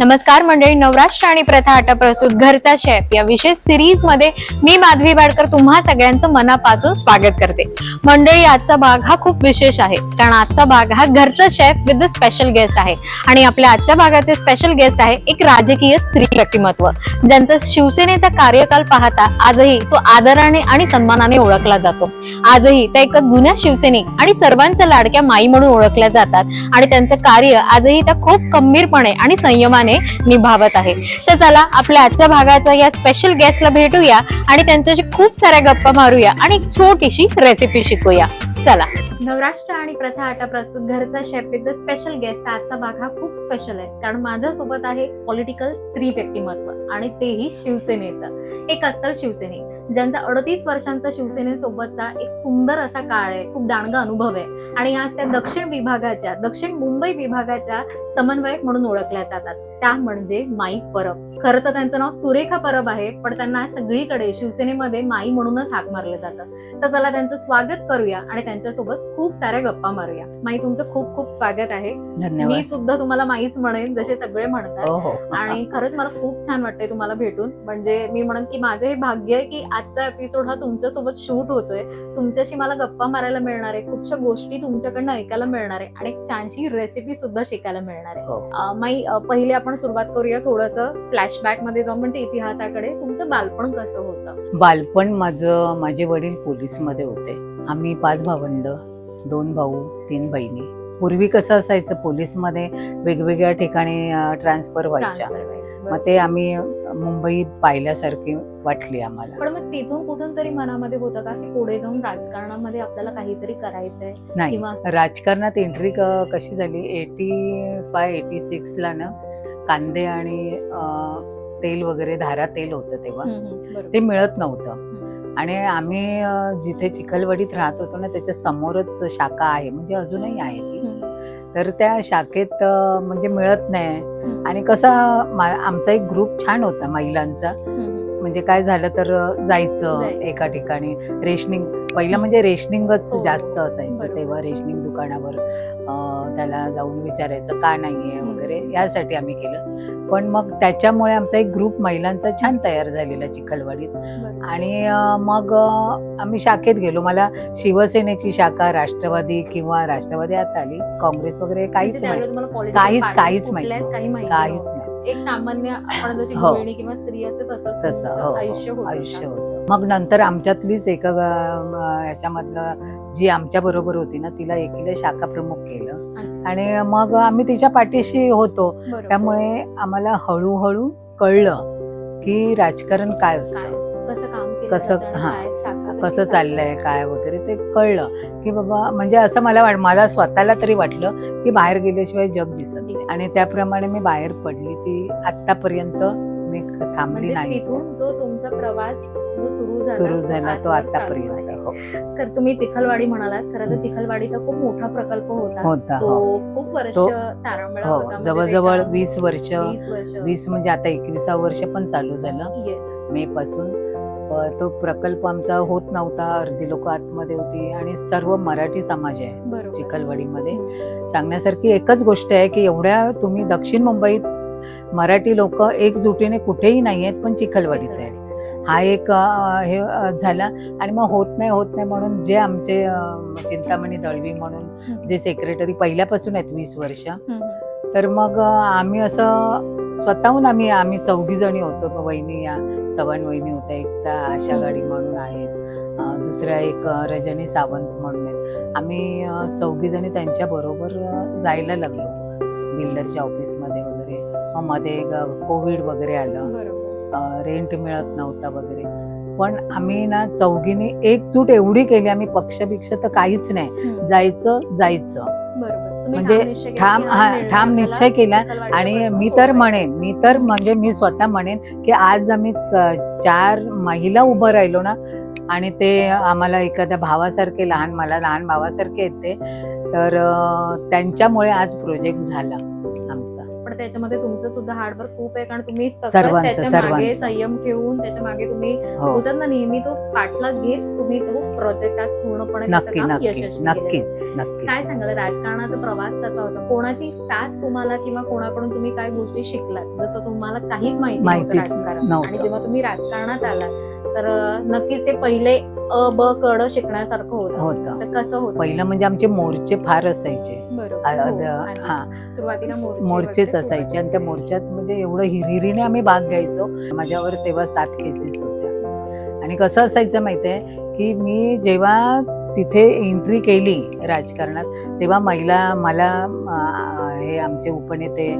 नमस्कार मंडळी नवराष्ट्र आणि प्रथा आटा प्रस्तुत घरचा शेफ या विशेष सिरीजमध्ये मी माधवी बाडकर तुम्हा सगळ्यांचं मनापासून स्वागत करते. मंडळी आजचा भाग हा खूप विशेष आहे कारण आजचा भाग हा घरचा शेफ विथ स्पेशल गेस्ट आहे आणि आपल्या आजच्या भागाचे स्पेशल गेस्ट आहे एक राजकीय स्त्री व्यक्तिमत्व ज्यांचा शिवसेनेचा कार्यकाल पाहता आजही तो आदराने आणि सन्मानाने ओळखला जातो. आजही त्या एका जुन्या शिवसैनिक आणि सर्वांच्या लाडक्या माई म्हणून ओळखल्या जातात आणि त्यांचं कार्य आजही त्या खूप गंभीरपणे आणि संयमाने निभावत आहे. तर चला आपल्या आजच्या भागाच्या या स्पेशल गेस्टला भेटूया आणि त्यांच्याशी खूप साऱ्या गप्पा मारूया आणि एक छोटीशी रेसिपी शिकूया. चला. नवराष्ट्र आणि प्रथा आटा प्रस्तुत घरचा chef with the special guest आजचा भाग हा खूप स्पेशल आहे. कारण माझ्या सोबत आहे पॉलिटिकल स्त्री व्यक्तिमत्व आणि तेही शिवसेनेचं. एक अस्सल शिवसैनिक ज्यांचा अडतीस वर्षांचा शिवसेनेसोबतचा एक सुंदर असा काळ आहे. खूप दांडगा अनुभव आहे. आणि आज त्या दक्षिण विभागाच्या दक्षिण मुंबई विभागाच्या समन्वयक म्हणून ओळखल्या जातात. त्या म्हणजे माई परब. खरं तर त्यांचं नाव सुरेखा परब आहे पण त्यांना सगळीकडे शिवसेनेमध्ये माई म्हणूनच हाक मारलं जातं तर चला त्यांचं स्वागत करूया आणि त्यांच्यासोबत खूप साऱ्या गप्पा मारूया. माई तुमचं खूप खूप स्वागत आहे. मी सुद्धा तुम्हाला माईच म्हणेन जसे सगळे म्हणतात. हो हो. आणि खरंच मला खूप छान वाटतंय तुम्हाला भेटून. म्हणजे मी म्हणन की माझं हे भाग्य आहे की आजचा एपिसोड हा तुमच्यासोबत शूट होतोय. तुमच्याशी मला गप्पा मारायला मिळणार आहे. खूपशा गोष्टी तुमच्याकडनं ऐकायला मिळणार आहे आणि एक छानशी रेसिपी सुद्धा शिकायला मिळणार आहे. हो. माई पहिले आपण सुरुवात करूया थोडस फ्लॅशबॅकमध्ये जाऊन म्हणजे इतिहासाकडे. तुमचं बालपण कसं होतं? बालपण माझं माझे वडील पोलीसमध्ये होते. आम्ही पाच भावंड दोन भाऊ तीन बहिणी. पूर्वी कसं असायचं पोलीसमध्ये वेगवेगळ्या ठिकाणी ट्रान्सफर व्हायच्या. मग. ते आम्ही मुंबई पाहिल्यासारखी वाटली आम्हाला. पण मग तिथून कुठून तरी मनामध्ये होतं का की पुढे जाऊन राजकारणामध्ये आपल्याला काहीतरी करायचंय? नाही. राजकारणात एंट्री कशी झाली? एटी फाय एटी सिक्सला ना कांदे आणि तेल वगैरे धारा तेल होतं तेव्हा. ते मिळत नव्हतं. आणि आम्ही जिथे चिखलवाडीत राहत होतो ना त्याच्या समोरच शाखा आहे म्हणजे अजूनही आहे ती. तर त्या शाखेत म्हणजे मिळत नाही. आणि कसा आमचा एक ग्रुप छान होता महिलांचा. म्हणजे काय झालं तर जायचं. एका ठिकाणी. रेशनिंग पहिलं म्हणजे रेशनिंगच हो, जास्त असायचं. तेव्हा रेशनिंग दुकानावर त्याला जाऊन विचारायचं का नाहीये हम्म. वगैरे यासाठी आम्ही केलं पण मग त्याच्यामुळे आमचा एक ग्रुप महिलांचा छान तयार झालेला चिखलवाडीत. आणि मग आम्ही शाखेत गेलो मला शिवसेनेची शाखा राष्ट्रवादी किंवा राष्ट्रवादी आता आली काँग्रेस वगैरे म्हणजे काहीच माहिती political काहीच- काहीच माहिती काहीच. नाही एक सामान्य आपण जशी हो. गृहिणी किंवा स्त्री असते तसंच तसं तुमचं हो, हो, आयुष्य आयुष्य? होतं मग नंतर आमच्यातलीच एका याच्यामधलं जी आमच्या बरोबर होती ना तिला एकीला शाखा प्रमुख केलं. आणि मग आम्ही तिच्या पाठीशी होतो. त्यामुळे आम्हाला हळूहळू कळलं की राजकारण काय असतं. कसं हा. कसं. चाललंय काय वगैरे ते कळलं की बाबा म्हणजे असं मला वाट मला स्वतःला तरी वाटलं की बाहेर गेल्याशिवाय जग दिसत आणि त्याप्रमाणे मी बाहेर पडली ती आतापर्यंत थांबली म्हणजे नाही तिथून जो तुमचा प्रवास जो सुरू झाला सुरू झाला तो आतापर्यंत. हो. तर तुम्ही चिखलवाडी म्हणालात खरं तर चिखलवाडीचा खूप मोठा प्रकल्प होता. होता तो हो. खूप वर्ष तारांबळा हो होता. म्हणजे जवळजवळ वीस वर्ष वीस म्हणजे आता एकविसावं वर्ष पण चालू झालं. मे पासून. तो प्रकल्प आमचा होत नव्हता. अर्धी लोक आतमध्ये होती आणि सर्व मराठी समाज आहे चिखलवाडीमध्ये. सांगण्यासारखी एकच गोष्ट आहे की एवढ्या तुम्ही दक्षिण मुंबईत मराठी लोक एकजुटीने कुठेही नाही आहेत पण चिखलवाडीत आहे हा एक हे झाला. आणि मग होत नाही होत नाही म्हणून जे आमचे चिंतामणी दळवी म्हणून. जे सेक्रेटरी पहिल्यापासून आहेत वीस वर्ष. तर मग आम्ही असं स्वतःहून आम्ही आम्ही चौघी जणी होतो. वहिनी या चव्हाण वहिनी होत्या एक त्या आशा. गाडी म्हणून आहेत. दुसऱ्या एक रजनी सावंत म्हणून आहेत. आम्ही चौघी जणी त्यांच्या बरोबर जायला लागलो. बिल्डरच्या ऑफिसमध्ये मग मध्ये कोविड वगैरे आलं. रेंट मिळत नव्हता वगैरे. पण आम्ही ना चौघीने एकजूट एवढी केली. आम्ही पक्ष बिक्ष तर काहीच नाही. जायचं जायचं. म्हणजे ठाम ठाम हा निश्चय केला. आणि मी तर. म्हणेन मी तर म्हणजे मी स्वतः म्हणेन की आज आम्ही चार महिला उभं राहिलो ना आणि ते आम्हाला एखाद्या भावासारखे लहान मला लहान भावासारखे आहेत ते तर त्यांच्यामुळे आज प्रोजेक्ट झाला. त्याच्यामध्ये तुमचं सुद्धा हार्डवर्क खूप आहे कारण तुम्ही त्याच्यामागे. संयम ठेवून त्याच्यामागे तुम्ही हो. बोलतात ना नेहमी तो पाठलाग घेत तुम्ही तो प्रोजेक्ट आज पूर्णपणे यशस्वी काय सांगाल राजकारणाचा प्रवास कसा होता? कोणाची साथ तुम्हाला किंवा कोणाकडून तुम्ही काय गोष्टी शिकलात? जसं तुम्हाला काहीच माहिती नव्हतं राजकारण. आणि जेव्हा तुम्ही राजकारणात आलात तर नक्कीच ते पहिले अ ब कड शिकण्यासारखं होतं. तर कसं होतं? पहिलं म्हणजे आमचे मोर्चे फार असायचे. हो. सुरुवातीला मोर्चे मोर्चेच असायचे. आणि त्या मोर्चात म्हणजे एवढं हिरिरीने आम्ही भाग घ्यायचो. माझ्यावर तेव्हा सात केसेस होत्या. आणि कसं असायचं माहितीये की मी जेव्हा तिथे एंट्री केली राजकारणात तेव्हा महिला मला हे आमचे उपनेते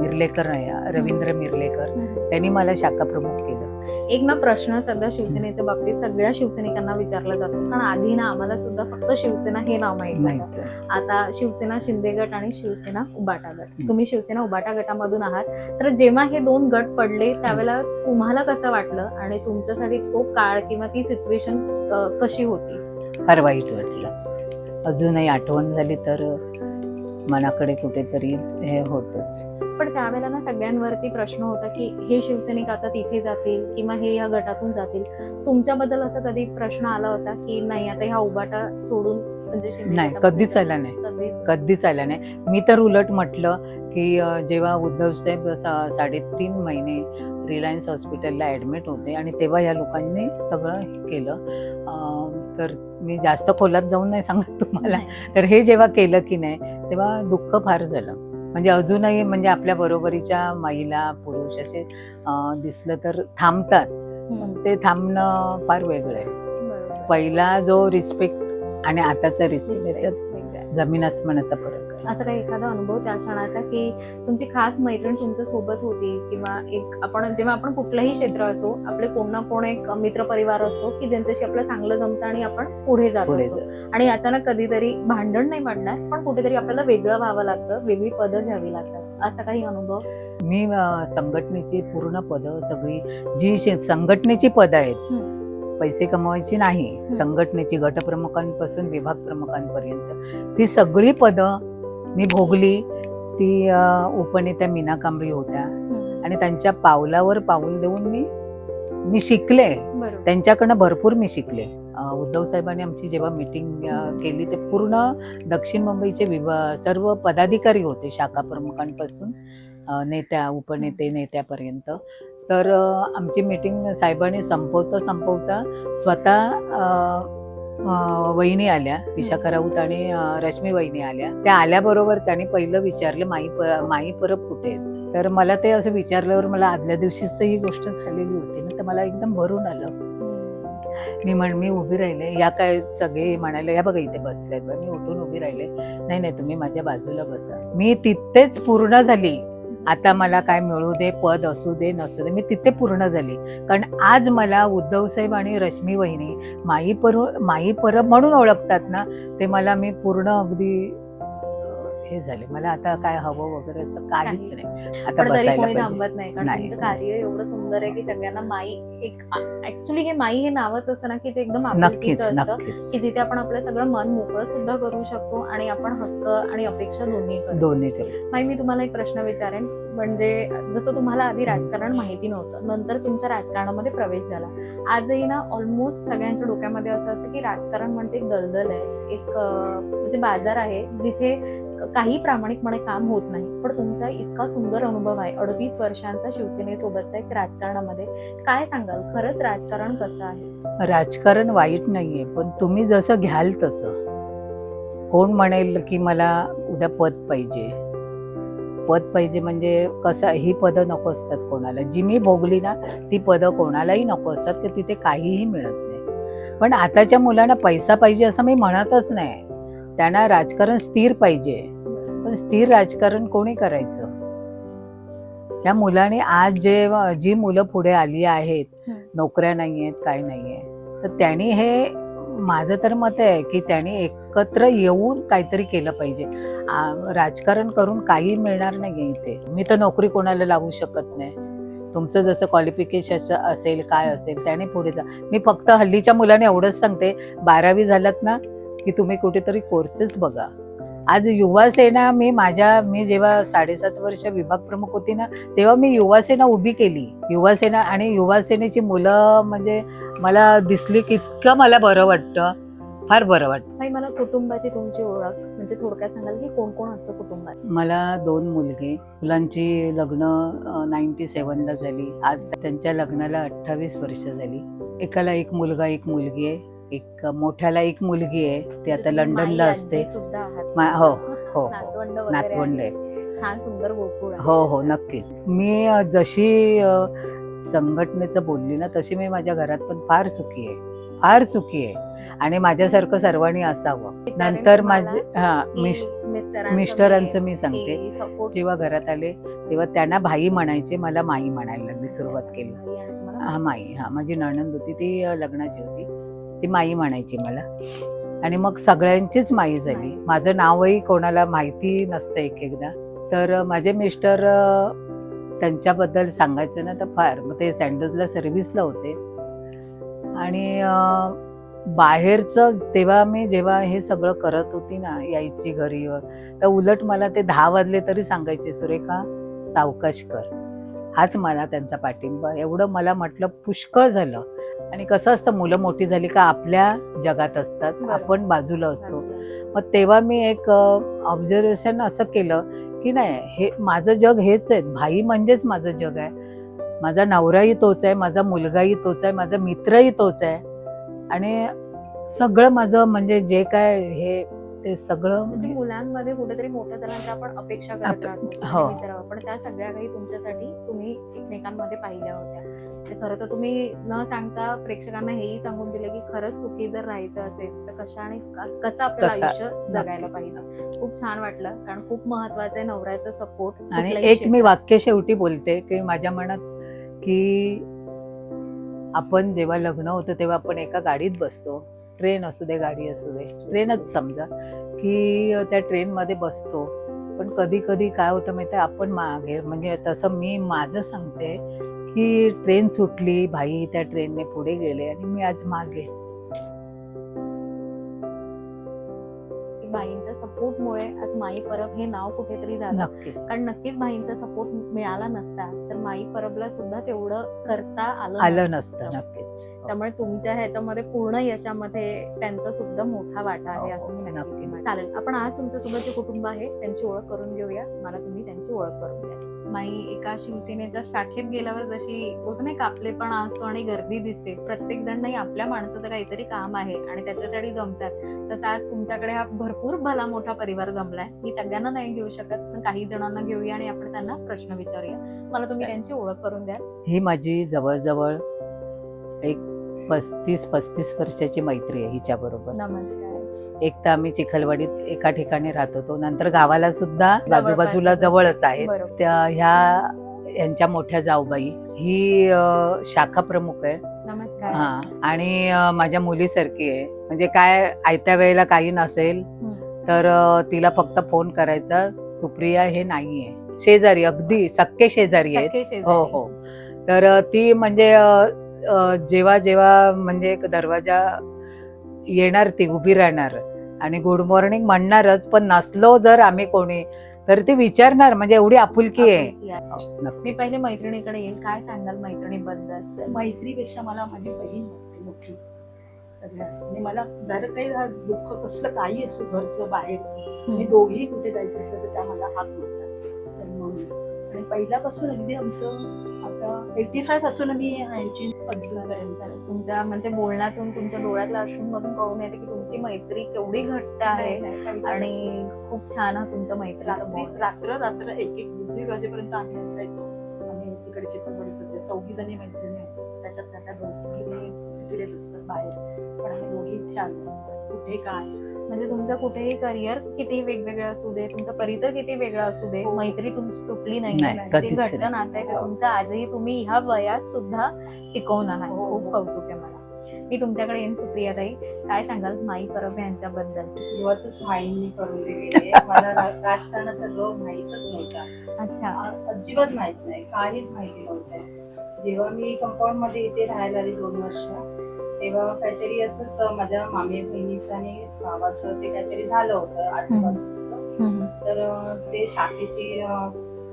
मिर्लेकर रवींद्र मिर्लेकर. त्यांनी मला शाखा प्रमुख केलं. एक ना प्रश्न सध्या शिवसेनेच्या बाबतीत सगळ्या शिवसैनिकांना विचारला जातो. कारण आधी ना आम्हाला सुद्धा फक्त शिवसेना हे नाव माहिती होतं. माहिती आता शिवसेना शिंदे गट आणि शिवसेना उबाटा गट. तुम्ही शिवसेना उबाटा गटामधून आहात. तर जेव्हा हे दोन गट पडले त्यावेळेला तुम्हाला कसं वाटलं? आणि तुमच्यासाठी तो काळ किंवा ती सिच्युएशन कशी होती? फार वाईट वाटलं. अजूनही आठवण झाली तर मनाकडे कुठेतरी हे होतच. पण त्यावेळेला ना सगळ्यांवरती प्रश्न होता की हे शिवसैनिक आता तिथे जातील किंवा हे या गटातून जातील? तुमच्याबद्दल असं कधी प्रश्न आला होता की नाही आता ह्या उबाटा सोडून म्हणजे नाही कधीच आला नाही. कधीच. आला नाही. मी तर उलट म्हटलं की जेव्हा उद्धव साहेब सा- साडेतीन महिने रिलायन्स हॉस्पिटलला ॲडमिट होते आणि तेव्हा या लोकांनी सगळं केलं. तर मी जास्त खोलात जाऊन नाही सांगत तुम्हाला. तर हे जेव्हा केलं की नाही तेव्हा दुःख फार झालं. म्हणजे अजूनही म्हणजे आपल्या बरोबरीच्या महिला पुरुष असे दिसलं तर थांबतात. ते थांबणं फार वेगळं आहे. पहिला जो रिस्पेक्ट आणि आताचा रिस्पेक्ट. जमीन आसमानाचा फरक असा काही एखादा अनुभव त्या क्षणाचा की तुमची खास मैत्रीण तुमच्यासोबत होती किंवा एक आपण जेव्हा आपण कुठलंही क्षेत्र असो आपले कोण ना कोण एक मित्र परिवार असतो की ज्यांच्याशी आपलं चांगलं जमतं आणि आपण पुढे जात असतो आणि अचानक कधीतरी भांडण नाही पडणार पण कुठेतरी आपल्याला वेगळं व्हावं लागतं वेगळी पदं घ्यावी लागतात. असा काही अनुभव? मी संघटनेची पूर्ण पदं सगळी जी संघटनेची पदं आहेत. पैसे कमवायची नाही संघटनेची गटप्रमुखांपासून विभाग प्रमुखांपर्यंत ती सगळी पदं मी भोगली ती उपनेत्या मीना कांबळी होत्या. आणि त्यांच्या पावलावर पाऊल देऊन मी मी शिकले. त्यांच्याकडनं भरपूर मी शिकले. उद्धव साहेबांनी आमची जेव्हा मिटिंग केली ते पूर्ण दक्षिण मुंबईचे सर्व पदाधिकारी होते शाखा प्रमुखांपासून नेत्या उपनेते नेत्यापर्यंत. तर आमची मिटिंग साहेबांनी संपवता संपवता स्वतः वहिनी आल्या विशाखा राऊत आणि रश्मी वहिनी आल्या. त्या आल्याबरोबर त्यांनी पहिलं विचारलं माई पर माई परब कुठे तर मला ते असं विचारल्यावर मला आदल्या दिवशीच तर ही गोष्ट झालेली होती ना तर मला एकदम भरून आलं. मी म्हण मी उभी राहिले या काय सगळे म्हणाले या बघा इथे बसलेत बरं. मी उठून उभी राहिले. नाही नाही तुम्ही माझ्या बाजूला बसा. मी तिथेच पूर्ण झाली. आता मला काय मिळू दे पद असू दे नसू दे मी तिथे पूर्ण झाली. कारण आज मला उद्धवसाहेब आणि रश्मी वहिनी माई पर माई परब म्हणून ओळखतात ना ते मला मी पूर्ण अगदी हे झाले. मला आता काय हवं वगैरे असं काहीच नाही. आता. थांबत नाही. कारण. तुमचं कार्य एवढं सुंदर आहे की सगळ्यांना माई एक ऍक्च्युली हे माई हे नावच असतं ना की जे एकदम आपुलकीचं असतं की जिथे आपण आपलं सगळं मन मोकळं सुद्धा करू शकतो आणि आपण हक्क आणि अपेक्षा दोन्ही दोन्ही माई मी तुम्हाला एक प्रश्न विचारेन. म्हणजे जसं तुम्हाला आधी राजकारण माहिती नव्हतं नंतर तुमचा राजकारणामध्ये प्रवेश झाला. आजही ना ऑलमोस्ट सगळ्यांच्या डोक्यामध्ये असं असतं की राजकारण म्हणजे एक दलदल आहे एक म्हणजे बाजार आहे जिथे काही प्रामाणिकपणे काम होत नाही. पण तुमचा इतका सुंदर अनुभव आहे अडतीस वर्षांचा शिवसेनेसोबतचा एक राजकारणामध्ये. काय सांगाल? खरंच राजकारण कसं आहे? राजकारण वाईट नाहीये पण तुम्ही जसं घ्याल तसं. कोण म्हणेल की मला उद्या पद पाहिजे? पद पाहिजे म्हणजे कसं ही पदं नको असतात कोणाला. जी मी भोगली ना ती पदं कोणालाही नको असतात की तिथे काहीही मिळत नाही. पण आताच्या मुलांना पैसा पाहिजे असं मी म्हणतच नाही. त्यांना राजकारण स्थिर पाहिजे. पण स्थिर राजकारण कोणी करायचं? या मुलाने आज जे जी मुलं पुढे आली आहेत. नोकऱ्या नाही आहेत काय नाही आहे तर त्यांनी हे माझं तर मत आहे की त्याने एकत्र येऊन काहीतरी केलं पाहिजे. राजकारण करून काही मिळणार नाही इथे. मी तर नोकरी कोणाला लावू शकत नाही. तुमचं जसं क्वालिफिकेशन असेल काय असेल त्याने पुढे जा. मी फक्त हल्लीच्या मुलाने एवढंच सांगते बारावी झालात ना की तुम्ही कुठेतरी कोर्सेस बघा. आज युवा सेना मी माझ्या मी जेव्हा साडेसात वर्ष विभाग प्रमुख होती ना तेव्हा मी युवा सेना उभी केली. युवा सेना आणि युवा सेनेची मुलं म्हणजे मला दिसली की इतकं मला बरं वाटतं. फार बरं वाटतं. मला कुटुंबाची तुमची ओळख म्हणजे थोडक्यात सांगाल की कोण कोण असतं कुटुंबात? मला दोन मुलगे मुलांची लग्न नाईन्टी सेवनला झाली. आज त्यांच्या लग्नाला अठ्ठावीस वर्ष झाली. एकाला एक मुलगा एक मुलगी आहे. एक मोठ्याला एक मुलगी आहे ती आता तुम्ही लंडनला असते. मा- हो हो नातवंड आहे. आहे छान सुंदर गोकुळ आहे. हो हो नक्कीच. मी जशी संघटनेचं बोलली ना तशी मी माझ्या घरात पण फार सुखी आहे. फार सुखी आहे. आणि माझ्यासारखं सर्वांनी असावं. नंतर माझे हा मिस्टरांचं मी- सांगते. जेव्हा घरात आले तेव्हा त्यांना भाई म्हणायचे मला माई म्हणायला लागली सुरुवात केली? हा माई हा माझी नणंद होती ती लग्नाची होती. ती माई म्हणायची मला. आणि मग सगळ्यांचीच माई झाली. माझं नावही कोणाला माहिती नसतं एक एकदा तर माझे मिस्टर त्यांच्याबद्दल सांगायचं ना तर फार मग ते सँडोजला सर्व्हिसला होते. आणि बाहेरचं तेव्हा मी जेव्हा हे सगळं करत होती ना यायची घरी तर उलट मला ते दहा वाजले तरी सांगायचे सुरेखा सावकाश कर. हाच मला त्यांचा पाठिंबा. एवढं मला म्हटलं पुष्कळ झालं. आणि कसं असतं मुलं मोठी झाली का आपल्या जगात असतात. आपण बाजूला असतो. मग तेव्हा मी एक ऑब्झर्वेशन असं केलं की नाही हे माझं जग हेच आहे भाई म्हणजेच माझं जग आहे माझा नवराही तोच आहे माझा मुलगाही तोच आहे माझा मित्रही तोच आहे आणि सगळं माझं म्हणजे जे काय हे ते सगळं म्हणजे मुलांमध्ये कुठेतरी मोठ्या झाल्यानंतर आपण अपेक्षा करत राहतो हो. पण त्या सगळ्या काही तुमच्यासाठी तुम्ही एकमेकांमध्ये पाहिल्या होत्या खरं तर तुम्ही न सांगता प्रेक्षकांना हेही सांगून दिलं की खरंच सुखी जर राहायचं असेल तर कशाने कसं आपलं? आयुष्य जगायला. पाहिजे खूप छान वाटलं कारण खूप महत्वाचं आहे नवऱ्याचं सपोर्ट आणि एक मी वाक्य शेवटी बोलते की माझ्या मनात की आपण जेव्हा लग्न होतं तेव्हा आपण एका गाडीत बसतो ट्रेन असू दे गाडी असू दे ट्रेनच समजा की त्या ट्रेनमध्ये बसतो पण कधी कधी काय होतं माहिती आपण मागे म्हणजे तसं मी माझं सांगते की ट्रेन सुटली भाई त्या ट्रेनने पुढे गेले आणि मी आज मागे. सपोर्टमुळे आज माई परब हे नाव कुठेतरी झालं. कारण नक्कीच भाईंचा सपोर्ट मिळाला नसता तर माई परबला सुद्धा तेवढं करता आलं आलं नसतं. नक्कीच. त्यामुळे तुमच्या ह्याच्यामध्ये पूर्ण यशामध्ये त्यांचा सुद्धा मोठा वाटा आहे असं मी नक्कीच नक्की. चालेल आपण आज तुमच्यासोबत जे कुटुंब आहे त्यांची ओळख करून घेऊया. मला तुम्ही त्यांची ओळख करून द्या. माई एका शिवसेनेच्या शाखेत गेल्यावर जशी बोलतो नाही का आपलेपणा असतो आणि गर्दी दिसते. प्रत्येक जण नाही आपल्या माणसाचं काहीतरी काम आहे आणि त्याच्यासाठी जमतात. तसं आज तुमच्याकडे हा भरपूर भला मोठा परिवार जमलाय. मी सगळ्यांना नाही घेऊ शकत पण काही जणांना घेऊया आणि आपण त्यांना प्रश्न विचारूया. मला तुम्ही. त्यांची ओळख करून द्या. ही माझी जवळजवळ एक पस्तीस पस्तीस वर्षाची मैत्री आहे हिच्या बरोबर नमस्कार. एक तर आम्ही चिखलवाडीत एका ठिकाणी राहत होतो. नंतर गावाला सुद्धा आजूबाजूला आहे. जवळच आहेत त्या ह्या यांच्या मोठ्या जाऊबाई ही शाखा प्रमुख आहे. नमस्कार. हा. आणि माझ्या मुलीसारखी आहे. म्हणजे काय आयत्या वेळेला काही नसेल तर तिला फक्त फोन करायचा सुप्रिया हे नाहीये. शेजारी अगदी सख्खे शेजारी आहेत. हो हो. तर ती म्हणजे जेव्हा जेव्हा म्हणजे एक दरवाजा येणार ती उभी राहणार आणि गुड मॉर्निंग म्हणणारच पण नसलो जर आम्ही कोणी तर ती विचारणार म्हणजे एवढी आपुलकी आहे. हो, मी नक्की पहिले मैत्रिणीकडे येईल. काय सांगाल मैत्रिणीबद्दल? मैत्रीपेक्षा मला माझी बहीण मोठी सगळ्यात आणि मला जर काही दुःख कसलं काही असो घरचं बाहेरचं मी दोघेही कुठे जायचं असलं तर त्या मला हाक मारतात. चल म्हणून आणि पहिल्यापासून अगदी आमचं आता एटी फायपासून मी यांची पंचवीसपर्यंत तुमच्या म्हणजे बोलण्यातून तुमच्या डोळ्यातल्या अश्रूंमधून कळून येते की तुमची मैत्री केवढी घट्ट आहे. आणि खूप छान हा तुमचा मैत्रीचा रात्री. रात्र रात्र एक एक दीड दीड वाजेपर्यंत आम्ही असायचो. आणि तिकडे होते चौघी जणी मैत्रिणी आहेत. त्याच्यात त्या त्या तिकडेच असतात बाहेर पण आम्ही दोघी इथे आलो. कुठे काय? म्हणजे तुमचं कुठेही करिअर किती वेगवेगळं असू दे तुमचा परिसर किती वेगळा असू दे हो. मैत्री तुमची तुटली नाही, नाही जे कधीच घट्ट. नातं आहे तुमचं आजही तुम्ही ह्या वयात सुद्धा टिकवून आहात हो, खूप हो. कौतुक आहे मला. मी तुमच्याकडे येईन सुप्रियाताई. काय सांगाल माई परब यांच्याबद्दल? सुरुवातच माईंनी करून दिलेली आहे. मला राजकारणाचा रोग माहीतच नव्हता. अच्छा. अजिबात माहीत नाही. काहीच माहिती नव्हतं. जेव्हा मी कंपाऊंडमध्ये इथे राहायला आली दोन वर्ष तेव्हा काहीतरी असंच माझ्या मामी बहिणीचं आणि भावाचं ते काहीतरी झालं होतं आजूबाजूचं. तर ते शाखेशी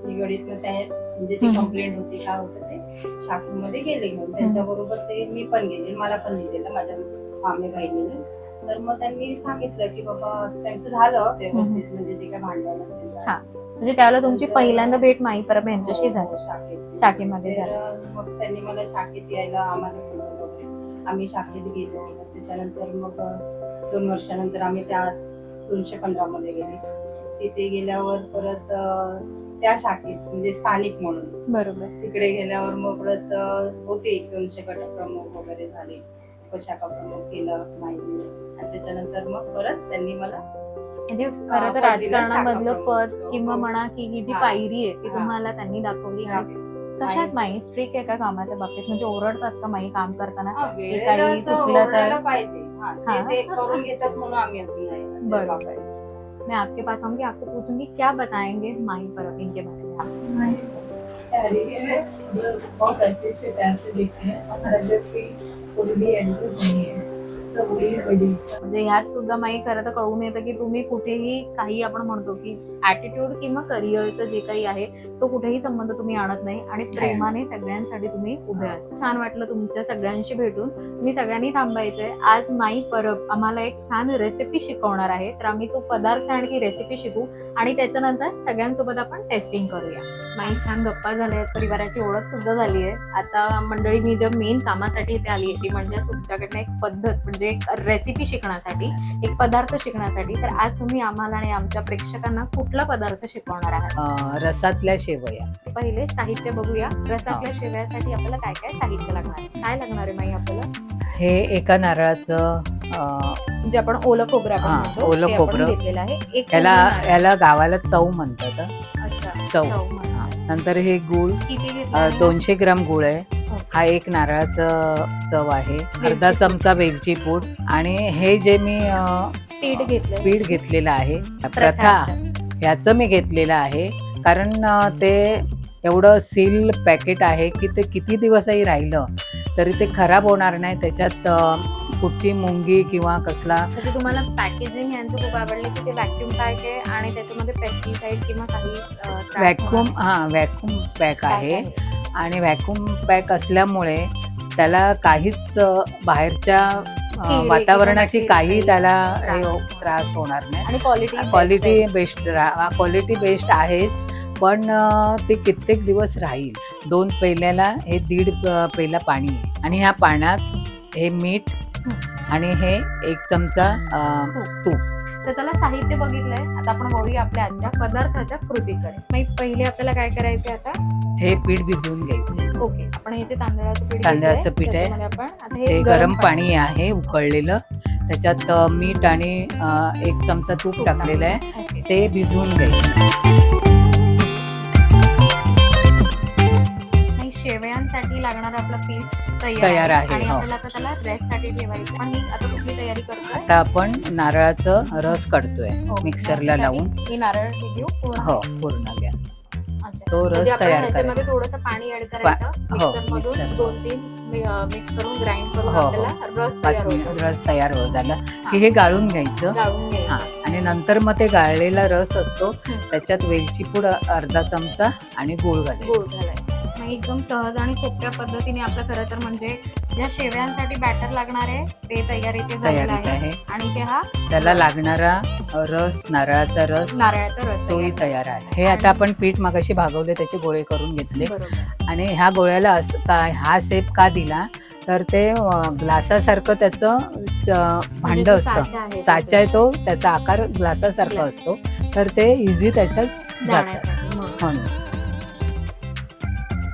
निगडीत म्हणजे ती. कंप्लेंट होती काय होतं ते शाखेमध्ये गेले घेऊन त्यांच्याबरोबर ते मी पण गेले मला पण लिहिलेलं माझ्या मामी बहिणीने तर मग त्यांनी सांगितलं की बाबा त्यांचं झालं व्यवस्थित म्हणजे जे काय भांडण असेल. म्हणजे त्यावेळेला तुमची पहिल्यांदा भेट माई परब यांच्याशी हो, झाली हो, शाखेची. शाखेमध्ये तर, झाली मग त्यांनी मला शाखेत यायला आम्हाला आम्ही शाखेत गेलो त्याच्यानंतर मग दोन वर्षानंतर आम्ही त्या दोनशे पंधरा मध्ये गेले तिथे गेल्यावर परत त्या शाखेत म्हणजे स्थानिक म्हणून बरोबर तिकडे गेल्यावर मग परत होते एक दोनशे गट प्रमुख वगैरे झाले उपशाखा प्रमुख केलं माहिती आणि त्याच्यानंतर मग परत त्यांनी मला म्हणजे खरं तर राजकारणामधलं शाखा पद. किंवा. म्हणा की ही जी. पायरी आहे ती. तुम्हाला त्यांनी दाखवली कशात माई- माई स्ट्रिक आहे का कामाच्या बाबतीत. म्हणजे ओरडतात का माई काम करताना? हा, की वेळेला काही असं चुकलं तर- ओरडायला पाहिजे. हा, ते- हा. ते करून घेतात म्हणून आम्ही अजून नाही बरोबर. वापरायचं. मैं आपके पास आऊंगी आपको पूछूंगी क्या बताएंगे माही परब इनके बारे में? आप? प्यारी है मतलब बहुत अच्छे से प्यार से देखते हैं। और रजत की पूर्वी एंट्री नहीं है। तो बड़ी बड़ी म्हणजे ह्यात सुद्धा माही खरं तर कळून येतं की तुम्ही कुठेही काही आपण म्हणतो की ऍटिट्यूड किंवा करिअरचं जे काही आहे तो कुठेही संबंध तुम्ही आणत नाही आणि प्रेमाने सगळ्यांसाठी तुम्ही उभे असता छान वाटलं तुमच्या सगळ्यांशी भेटून. तुम्ही सगळ्यांनी थांबायचंय. आज माई परब आम्हाला एक छान रेसिपी शिकवणार आहे. तर आम्ही तो पदार्थ आणि ती रेसिपी शिकू आणि त्याच्यानंतर सगळ्यांसोबत आपण टेस्टिंग करूया. माई छान गप्पा झाल्या आहेत. परिवाराची ओळख सुद्धा झाली आहे. आता मंडळी मी ज्या मेन कामासाठी इथे आली आहे ती म्हणजे तुमच्याकडनं एक पद्धत म्हणजे एक रेसिपी शिकण्यासाठी एक पदार्थ शिकण्यासाठी. तर आज तुम्ही आम्हाला आणि आमच्या प्रेक्षकांना कुठला पदार्थ शिकवणार आहात? रसातल्या शेवया. पहिले साहित्य बघूया. रसातल्या शेवयासाठी आपल्याला काय काय साहित्य लागणार आहे? काय लागणार आहे माई आपल्याला? हे एका नारळाचं म्हणजे आपण ओलं खोबरं ओलं खोबरं. घेतलेलं आहे. एक याला. याला गावाला चव म्हणतात अच्छा चव. नंतर हे गूळ? दोनशे ग्राम गूळ आहे. ओके. हा एक नारळाचं चव आहे. अर्धा. चमचा वेलची पूड. आणि हे जे मी पीठ घेतलं पीठ घेतलेलं आहे प्रथा ह्याचं मी घेतलेलं आहे. कारण ते एवढं सील पॅकेट आहे की ते किती दिवसही राहिलं तरी ते खराब होणार नाही. त्याच्यात कुठची मुंगी किंवा कसला. म्हणजे तुम्हाला पॅकेजिंग यांचं खूप आवडलं की ते व्हॅक्युम पॅक आहे आणि त्याच्यामध्ये पेस्टिसाइड किंवा काही व्हॅक्यूम हा व्हॅक्यूम पॅक आहे. आणि व्हॅक्यूम पॅक असल्यामुळे त्याला काहीच बाहेरच्या वातावरणाची काही त्याला त्रास होणार नाही. आणि quality quality best quality best आहेच. पण ते कित्येक दिवस राहील. दोन पेल्याला हे दीड पेला पाणी आहे. आणि ह्या पाण्यात हे मीठ आणि हे एक चमचा तूप. तर चला साहित्य बघितलंय. आता आपण वळूया आपल्या आजच्या पदार्थाच्या कृतीकडे. मग पहिले आपल्याला काय करायचे आता? हे पीठ भिजवून घ्यायचे ओके. आपण हे जे तांदळाचं पीठ तांदळाचं पीठ आहे. आपण हे गरम पाणी आहे उकळलेलं. त्याच्यात मीठ आणि एक चमचा तूप टाकलेलं आहे. ते भिजवून घ्यायचं. लागणार आपलं पीठ तयार आहे, आणि हो. आपल्याला आता त्याला रेस्टसाठी ठेवायचं. आणि आता कुठली तयारी करतोय आता आपण नारळाचं रस काढतोय हो, मिक्सरला त्याच्यासाठी लावून. ही नारळ हे घेऊ पूर्ण. हो पूर्ण घ्या. अच्छा. तो रस म्हणजे आपण तयार ह्याच्यामध्ये थोडंसं पाणी ऍड करायचं. हो, मिक्सर मधून. दोन तीन मिक्स करून ग्राइंड करून हो, हो. आपल्याला रस पाच तयार मिनिट होतो. रस तयार हो झाला. की हे गाळून घ्यायचं. गाळून हा घ्यायचं आणि नंतर मग ते गाळलेला रस असतो. त्याच्यात वेलची पूड अर्धा चमचा आणि गुळ घालायचं. मग एकदम सहज आणि सोप्या पद्धतीने आपलं खरं तर म्हणजे ज्या शेवयांसाठी बॅटर लागणार आहे ते तयार इथे झालेलं आहे. आणि ते हा त्याला. लागणारा रस नारळाचा रस नारळाचा रस तोही तयार आहे. हे आता आपण पीठ मगाशी भागवले त्याचे गोळे करून घेतले. आणि ह्या गोळ्याला असं काय हा सेप का दिला? तर ते ग्लासासारखं त्याचं म्हणजे भांड जो असतं. साचा आहे तो त्याचा आकार ग्लासासारखा ग्लास. असतो. तर ते इझी त्याच्यात जातं.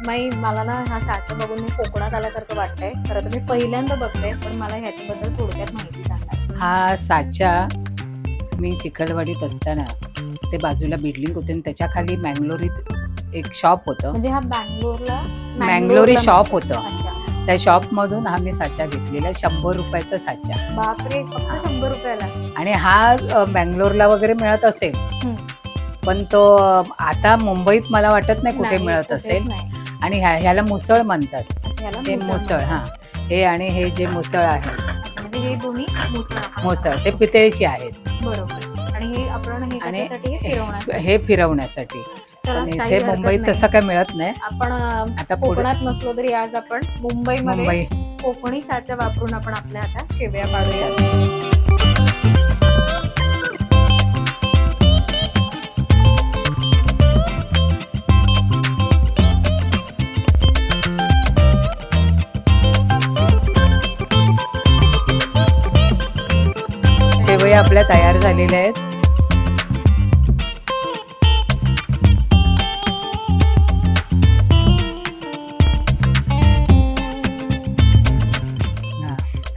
माई मला ना हा साचा बघून मी कोकणात आल्यासारखं वाटतंय. खरं तर मी पहिल्यांदा बघते पण मला ह्याच्याबद्दल थोडक्यात माहिती सांगा. हा साचा मी चिखलवाडीत असताना ते बाजूला बिल्डिंग होते आणि त्याच्याखाली मँगलोरीत एक शॉप होतं. म्हणजे हा बँगलोरला मँगलोरी शॉप मिळतो. होतं. त्या शॉप मधून हा मी साचा घेतलेला शंभर रुपयाचा साचा. बापरे फक्त शंभर रुपयाला? आणि हा बँगलोरला वगैरे मिळत असेल. पण तो आता मुंबईत मला वाटत नाही कुठे नाही, मिळत असेल. नाही. आणि ह्या- ह्याला मुसळ म्हणतात. ते मुसळ हा. हे आणि हे जे मुसळ आहे. म्हणजे हे दोन्ही मुसळ आपण मुसळ ते पितळेची आहेत. बरोबर. आणि हे आपण हे आणि कशासाठी? हे फिरवण्यासाठी. हे फिरवण्यासाठी. चला, आणि काही इथे हरकत मुंबईत नाही. तसं काय मिळत नाही. आपण अं, आता पुढे. कोकणात नसलो तरी आज आपण मुंबईमध्ये मुंबई. कोकणी साचा वापरून आपण आपल्या आता शेवया पाडूया शेवया आपल्या तयार झालेल्या आहेत.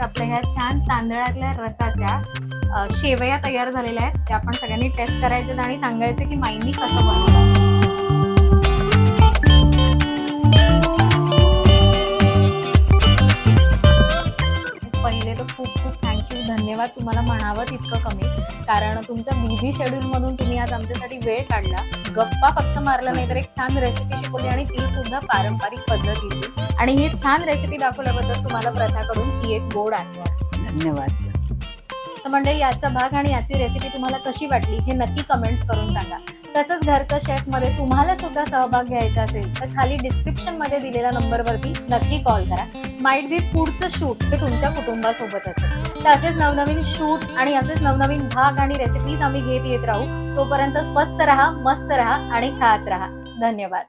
आपल्या ह्या छान तांदळातल्या रसाच्या शेवया तयार झालेल्या आहेत. त्या आपण सगळ्यांनी टेस्ट करायचे आणि सांगायचं की माईंनी कसं बनवलं. धन्यवाद तुम्हाला म्हणावं तितकं कमी. कारण तुमच्या बिझी शेड्यूल मधून तुम्ही आज आमच्यासाठी वेळ काढला. गप्पा फक्त मारला नाही तर एक छान रेसिपी शिकवली आणि ती सुद्धा पारंपरिक पद्धतीची. आणि ही छान रेसिपी दाखवल्याबद्दल तुम्हाला प्रथाकडून ही एक गोड आठवण धन्यवाद. तर मंडळी याचा भाग आणि याची रेसिपी तुम्हाला कशी वाटली हे नक्की कमेंट्स करून सांगा. तसंच घरचं शेफमध्ये तुम्हाला सुद्धा सहभाग घ्यायचा असेल तर खाली डिस्क्रिप्शनमध्ये दिलेल्या नंबरवरती नक्की कॉल करा. माइट बी पुढचं शूट हे तुमच्या कुटुंबासोबत असेल. तर असेच नवनवीन शूट आणि असेच नवनवीन भाग आणि रेसिपीज आम्ही घेत येत राहू. तोपर्यंत स्वस्त राहा मस्त राहा आणि खात राहा. धन्यवाद.